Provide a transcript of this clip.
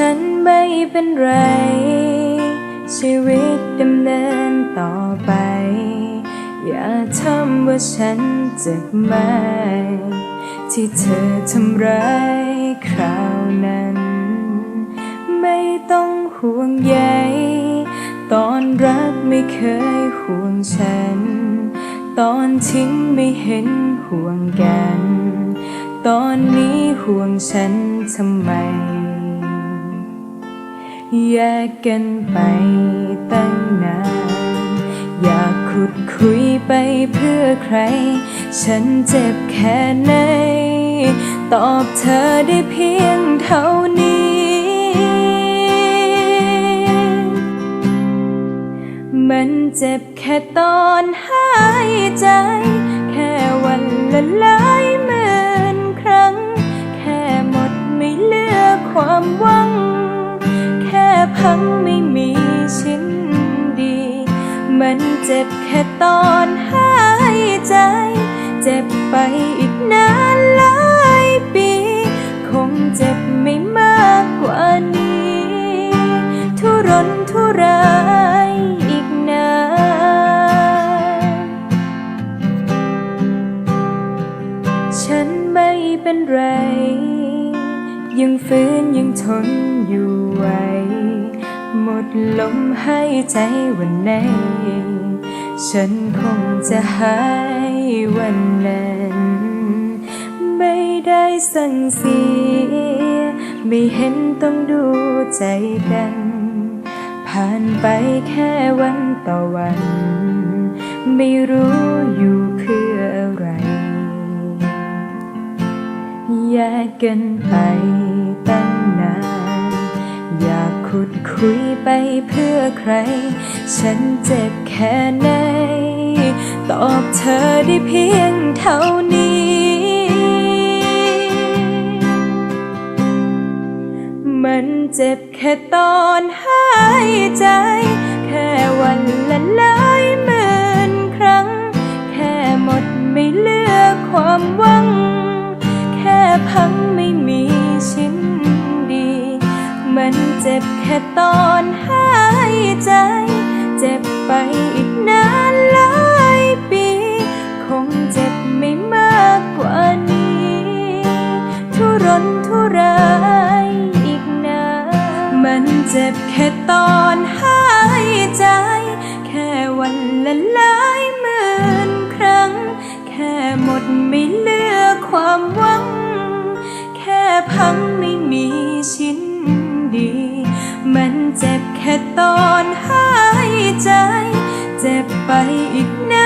ฉันไม่เป็นไร ชีวิตดำเนินต่อไป อย่าทำว่าฉันเจ็บไหมที่เธอทำร้ายคราวนั้น ไม่ต้องห่วงใยตอนรักไม่เคยห่วงฉัน ตอนทิ้งไม่เห็นห่วงกัน ตอนนี้ห่วงฉันทำไม แยกกันไปตั้งนาน อยากขุดคุยไปเพื่อใคร ฉันเจ็บแค่ไหน ตอบเธอได้เพียงเท่านี้ มันเจ็บแค่ตอนหายใจ แค่วันละลาย มันเจ็บแค่ตอนหายใจ เจ็บไปอีกนานหลายปี คงเจ็บไม่มากกว่านี้ ทุรนทุรายอีกนานฉันไม่เป็นไร ยังฟื้นยังทนอยู่ไหว หมดลมหายใจวันไหน ฉันคงจะหายวันนั้น ไม่ได้สั่งเสีย ไม่เห็นต้องดูใจกัน ผ่านไปแค่วันต่อวัน ไม่รู้อยู่เพื่ออะไร แยกกันไป ขุดคุยไปเพื่อใคร ฉันเจ็บแค่ไหน ตอบเธอได้เพียงเท่านี้ มันเจ็บแค่ตอนหายใจ จ็บแค่ตอนหายใจ เจ็บไปอีกนานหลายปี คงเจ็บไม่มากกว่านี้ ทุรนทุรายอีกนานมันเจ็บแค่ตอนหายใจ แค่วันละลา แค่ตอนหายใจ เจ็บไปอีกนาน